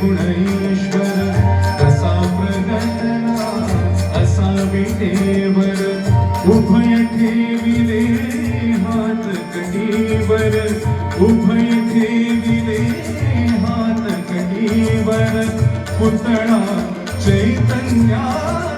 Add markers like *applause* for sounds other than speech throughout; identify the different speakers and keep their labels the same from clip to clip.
Speaker 1: गुणैश्वर असा प्रगटना असा विटेवर उभय ठेविले हात कटीवर. उभय ठेविले हात
Speaker 2: चैतन्या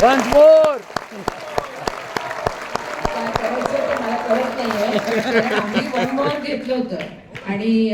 Speaker 3: Once *laughs*
Speaker 4: घेतलं होतं. आणि